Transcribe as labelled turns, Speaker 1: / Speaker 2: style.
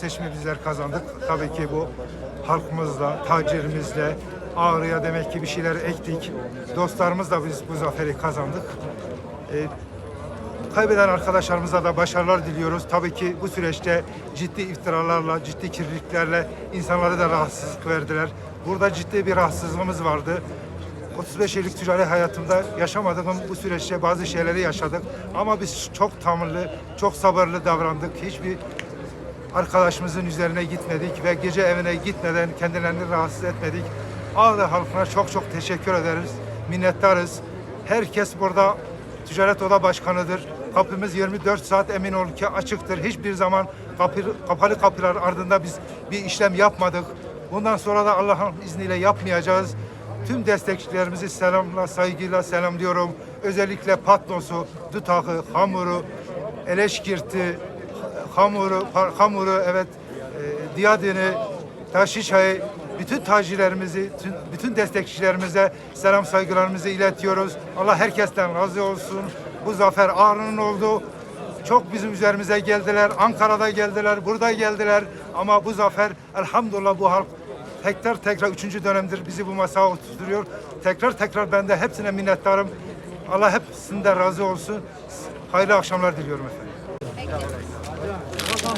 Speaker 1: seçimi bizler kazandık. Tabii ki bu halkımızla, tacirimizle, Ağrı'ya demek ki bir şeyler ektik. Dostlarımızla biz bu zaferi kazandık. Ee, Kaybeden arkadaşlarımıza da başarılar diliyoruz. Tabii ki bu süreçte ciddi iftiralarla, ciddi kirliliklerle insanlara da rahatsızlık verdiler. Burada ciddi bir rahatsızlığımız vardı. 35 yıllık ticari hayatımda yaşamadığım bu süreçte bazı şeyleri yaşadık. Ama biz çok tamirli, çok sabırlı davrandık. Hiçbir arkadaşımızın üzerine gitmedik ve gece evine gitmeden kendilerini rahatsız etmedik. Ağrı halkına çok çok teşekkür ederiz. Minnettarız. Herkes burada Ticaret Oda Başkanı'dır. Kapımız 24 saat emin olun ki açıktır. Hiçbir zaman kapı, kapalı kapılar ardında biz bir işlem yapmadık. Bundan sonra da Allah'ın izniyle yapmayacağız. Tüm destekçilerimizi selamla, saygıyla selamlıyorum. Özellikle Patnos'u, Dutak'ı, Hamur'u, Eleşkirt'i, hamuru, par- hamuru evet, e, diyadini, taşişayı, bütün tacirlerimizi, tüm- bütün destekçilerimize selam saygılarımızı iletiyoruz. Allah herkesten razı olsun. Bu zafer Ağrı'nın oldu. Çok bizim üzerimize geldiler. Ankara'da geldiler, burada geldiler. Ama bu zafer elhamdülillah bu halk tekrar tekrar üçüncü dönemdir bizi bu masaya oturtuyor. Tekrar tekrar ben de hepsine minnettarım. Allah hepsinden razı olsun. Hayırlı akşamlar diliyorum efendim.